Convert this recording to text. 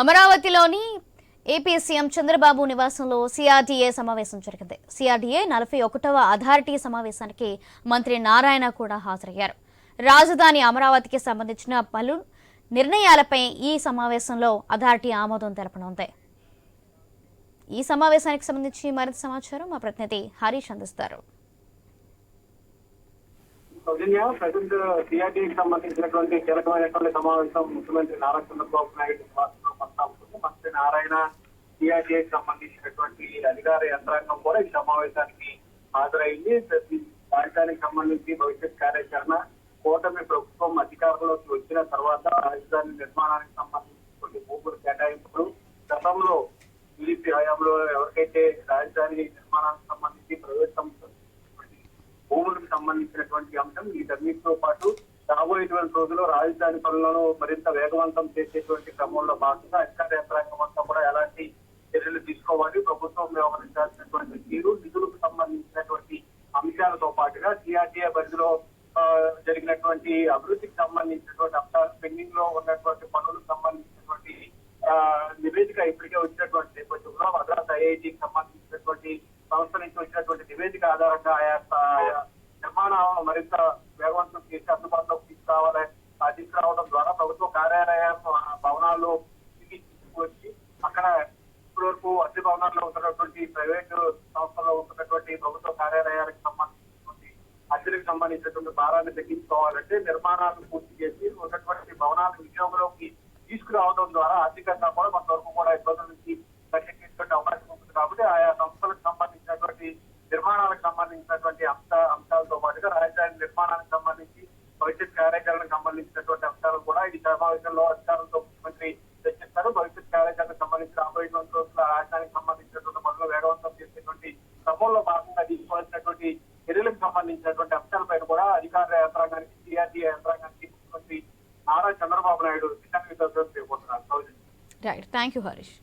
అమరావతిలోని AP CM Chandrababu నివాసంలో CRDA సమావేశం జరిగింది. సిఆర్డీఏ నలభై ఒకటవ అథారిటీ సమావేశానికి మంత్రి నారాయణ కూడా హాజరయ్యారు. రాజధాని అమరావతికి సంబంధించిన పలు నిర్ణయాలపై ఈ సమావేశంలో అథారిటీ ఆమోదం తెలపనుంది. ఈ సమావేశానికి సంబంధించి మరింత సమాచారం మా ప్రతినిధి హరీష్ అందిస్తారు. సౌజన్య ప్రజెంట్ సిఆర్టీకి సంబంధించినటువంటి కీలకమైనటువంటి సమావేశం ముఖ్యమంత్రి నారా చంద్రబాబు నాయుడు నారాయణ సిఆర్టీకి సంబంధించినటువంటి అధికార యంత్రాంగం కూడా ఈ సమావేశానికి హాజరైంది ప్రతి రాజధానికి సంబంధించి భవిష్యత్ కార్యాచరణ కూటమి ప్రభుత్వం అధికారంలోకి వచ్చిన తర్వాత రాజధాని నిర్మాణానికి సంబంధించినటువంటి భూములు కేటాయింపులు గతంలో టీడీపీ హయాంలో ఎవరికైతే రాజధాని నిర్మాణానికి సంబంధించి ప్రవేశం భూములకు సంబంధించినటువంటి అంశం వీటన్నిటితో పాటు రాబోయేటువంటి రోజుల్లో రాజధాని పనులను మరింత వేగవంతం చేసేటువంటి క్రమంలో భాగంగా అధికార యంత్రాంగం అంతా కూడా ఎలాంటి చర్యలు తీసుకోవాలి ప్రభుత్వం వ్యవహరించాల్సినటువంటి తీరు నిధులకు సంబంధించినటువంటి అంశాలతో పాటుగా సిఆర్టీఏ పరిధిలో జరిగినటువంటి అభివృద్ధికి సంబంధించినటువంటి అంశాలు పెండింగ్లో ఉన్నటువంటి పనులకు సంబంధించినటువంటి ఆ, నివేదిక ఇప్పటికే వచ్చినటువంటి నేపథ్యంలో మద్రాస్ ఐఐటికి సంబంధించినటువంటి సంస్థ నుంచి వచ్చినటువంటి నివేదిక ఆధారంగా ఆయా నిర్మాణ మరింత అద్దె ఉన్నటువంటి ప్రైవేటు సంస్థల్లో ఉన్నటువంటి ప్రభుత్వ కార్యాలయాలకు సంబంధించినటువంటి అద్దెలకు సంబంధించినటువంటి భారాన్ని తగ్గించుకోవాలంటే నిర్మాణాలను పూర్తి చేసి ఉన్నటువంటి భవనాల వినియోగంలోకి తీసుకురావడం ద్వారా ఆర్థికంగా కూడా కొంతవరకు కూడా ఇబ్బందుల నుంచి రక్షించేటువంటి అవకాశం ఉంటుంది. కాబట్టి ఆయా సంస్థలకు సంబంధించినటువంటి నిర్మాణాలకు సంబంధించినటువంటి అంశ అంశాలతో పాటుగా రాజధాని నిర్మాణానికి సంబంధించి భవిష్యత్ కార్యాచరణకు సంబంధించినటువంటి అంశాలు కూడా ఈ సమావేశంలో అధికారులతో ముఖ్యమంత్రి చర్చిస్తారు. భవిష్యత్ కార్యాచరణకు సంబంధించి రాబోయే రోజుల రాజధానికి సంబంధించి క్రమంలో భాగంగా తీసుకోవాల్సినటువంటి చర్యలకు సంబంధించినటువంటి అంశాలపైన కూడా అధికార యంత్రాంగానికి సిఆర్డీఏ యంత్రాంగానికి ముఖ్యమంత్రి నారా చంద్రబాబు నాయుడు దిశానిర్దేశం చేయబోతున్నారు. Right thank you Harish